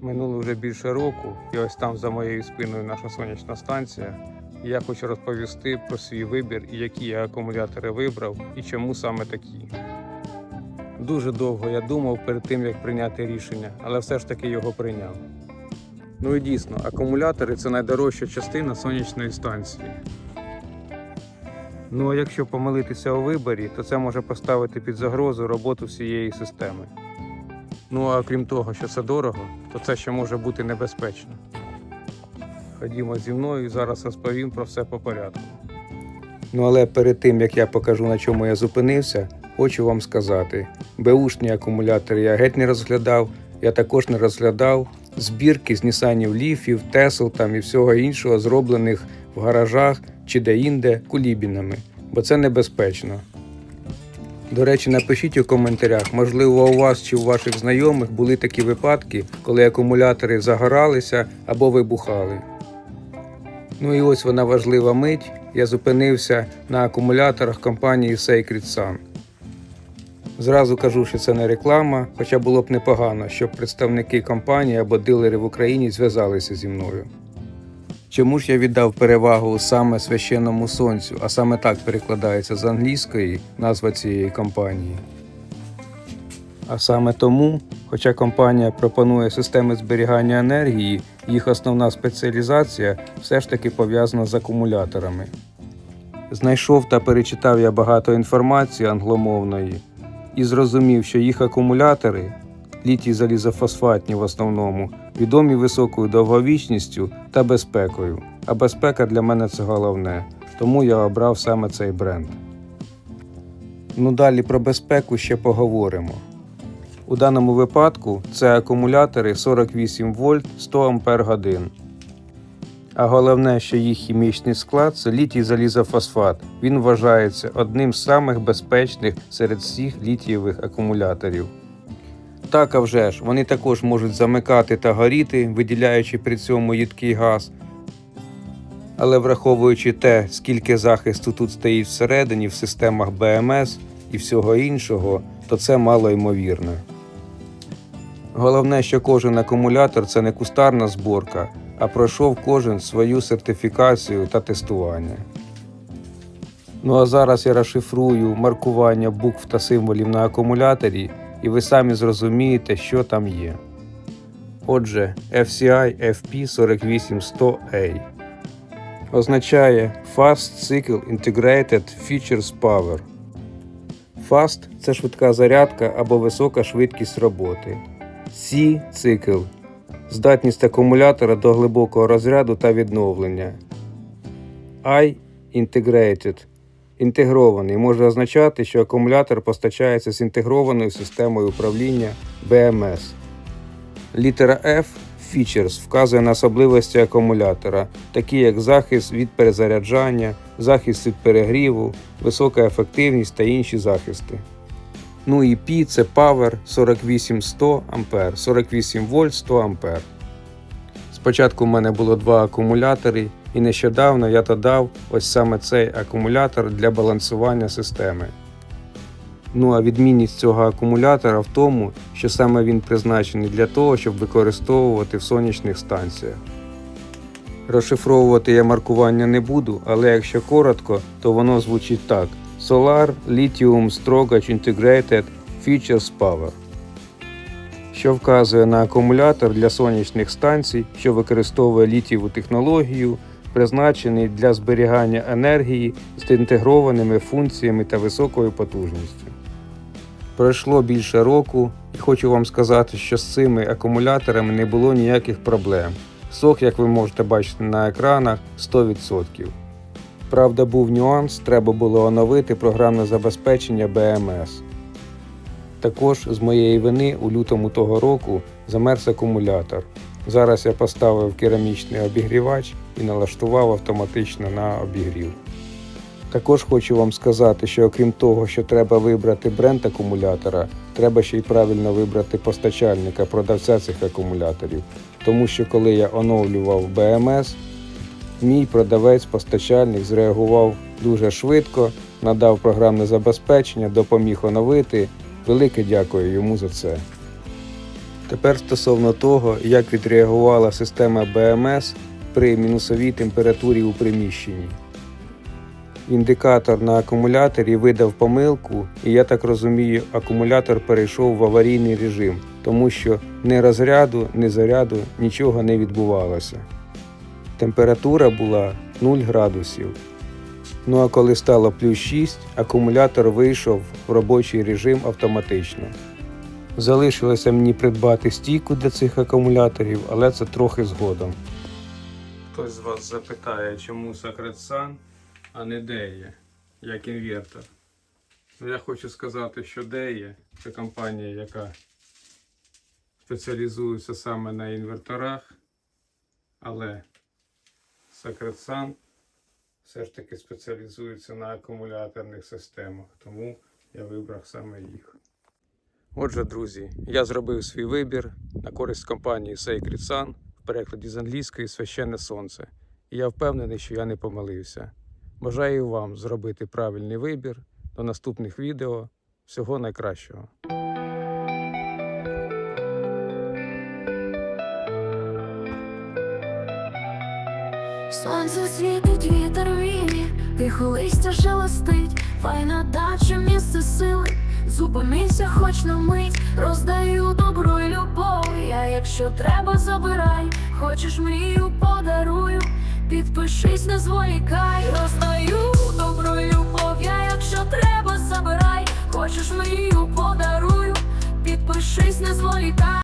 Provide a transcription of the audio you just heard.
Минуло вже більше року, і ось там за моєю спиною наша сонячна станція. Я хочу розповісти про свій вибір і які я акумулятори вибрав, і чому саме такі. Дуже довго я думав перед тим, як прийняти рішення, але все ж таки його прийняв. Ну і дійсно, акумулятори це найдорожча частина сонячної станції. Ну а якщо помилитися у виборі, то це може поставити під загрозу роботу всієї системи. Ну а крім того, що це дорого, то це ще може бути небезпечно. Ходімо зі мною і зараз розповім про все по порядку. Ну але перед тим як я покажу на чому я зупинився, хочу вам сказати: беушні акумулятори я геть не розглядав, я також не розглядав збірки з Нісанів Ліфів, Тесл там і всього іншого, зроблених в гаражах чи де-інде кулібінами, бо це небезпечно. До речі, напишіть у коментарях, можливо, у вас чи у ваших знайомих були такі випадки, коли акумулятори загоралися або вибухали. Ну і ось вона важлива мить. Я зупинився на акумуляторах компанії Sacred Sun. Зразу кажу, що це не реклама, хоча було б непогано, щоб представники компанії або дилери в Україні зв'язалися зі мною. Чому ж я віддав перевагу саме священному сонцю, а саме так перекладається з англійської назва цієї компанії? А саме тому, хоча компанія пропонує системи зберігання енергії, їх основна спеціалізація все ж таки пов'язана з акумуляторами. Знайшов та перечитав я багато інформації англомовної і зрозумів, що їх акумулятори, літій залізофосфатні в основному, відомі високою довговічністю та безпекою. А безпека для мене це головне, тому я обрав саме цей бренд. Ну далі про безпеку ще поговоримо. У даному випадку це акумулятори 48 вольт 100 ампер годин. А головне, що їх хімічний склад це літій залізофосфат. Він вважається одним з самих безпечних серед всіх літієвих акумуляторів. Так, а вже ж, вони також можуть замикати та горіти, виділяючи при цьому їдкий газ. Але враховуючи те, скільки захисту тут стоїть всередині в системах БМС і всього іншого, то це мало ймовірно. Головне, що кожен акумулятор це не кустарна зборка, а пройшов кожен свою сертифікацію та тестування. Ну а зараз я розшифрую маркування букв та символів на акумуляторі, і ви самі зрозумієте, що там є. Отже, FCI FP48100A означає Fast Cycle Integrated Features Power. Fast це швидка зарядка або висока швидкість роботи. C цикл здатність акумулятора до глибокого розряду та відновлення. I Integrated інтегрований може означати, що акумулятор постачається з інтегрованою системою управління BMS. Літера F Features вказує на особливості акумулятора, такі як захист від перезаряджання, захист від перегріву, висока ефективність та інші захисти. Ну і P це Power 48100 А, 48 вольт 100 А. Спочатку в мене було два акумулятори, і нещодавно я додав ось саме цей акумулятор для балансування системи. Ну а відмінність цього акумулятора в тому, що саме він призначений для того, щоб використовувати в сонячних станціях. Розшифровувати я маркування не буду, але якщо коротко, то воно звучить так: Solar Lithium Strogach Integrated Features Power, що вказує на акумулятор для сонячних станцій, що використовує літієву технологію, призначений для зберігання енергії з інтегрованими функціями та високою потужністю. Пройшло більше року, і хочу вам сказати, що з цими акумуляторами не було ніяких проблем. Сох, як ви можете бачити на екранах, 100%. Правда, був нюанс, треба було оновити програмне забезпечення BMS. Також з моєї вини у лютому того року замерз акумулятор. Зараз я поставив керамічний обігрівач і налаштував автоматично на обігрів. Також хочу вам сказати, що окрім того, що треба вибрати бренд акумулятора, треба ще й правильно вибрати постачальника, продавця цих акумуляторів. Тому що коли я оновлював BMS, мій продавець-постачальник зреагував дуже швидко, надав програмне забезпечення, допоміг оновити. Велике дякую йому за це. Тепер стосовно того, як відреагувала система БМС при мінусовій температурі у приміщенні. Індикатор на акумуляторі видав помилку, і я так розумію, акумулятор перейшов в аварійний режим, тому що ні розряду, ні заряду нічого не відбувалося. Температура була 0 градусів. Ну а коли стало плюс 6, акумулятор вийшов в робочий режим автоматично. Залишилося мені придбати стійку для цих акумуляторів, але це трохи згодом. Хтось з вас запитає, чому Sacred Sun, а не Деє, як інвертор. Ну, Я хочу сказати, що Деє це компанія, яка спеціалізується саме на інверторах, але Sacred Sun все ж таки спеціалізується на акумуляторних системах, тому я вибрав саме їх. Отже, друзі, я зробив свій вибір на користь компанії Sacred Sun в перекладі з англійської Священне Сонце. І я впевнений, що я не помилився. Бажаю вам зробити правильний вибір. До наступних відео. Всього найкращого. Сонце світить, вітер віє, тихо листя шелестить, файна дача, місце сили. Зупинися, хоч на мить, роздаю добро і любов. Я, якщо треба, забирай, хочеш мрію, подарую. Підпишись, не зволікай, роздаю добро і любов. Я, якщо треба, забирай, хочеш мрію, подарую. Підпишись, не зволікай.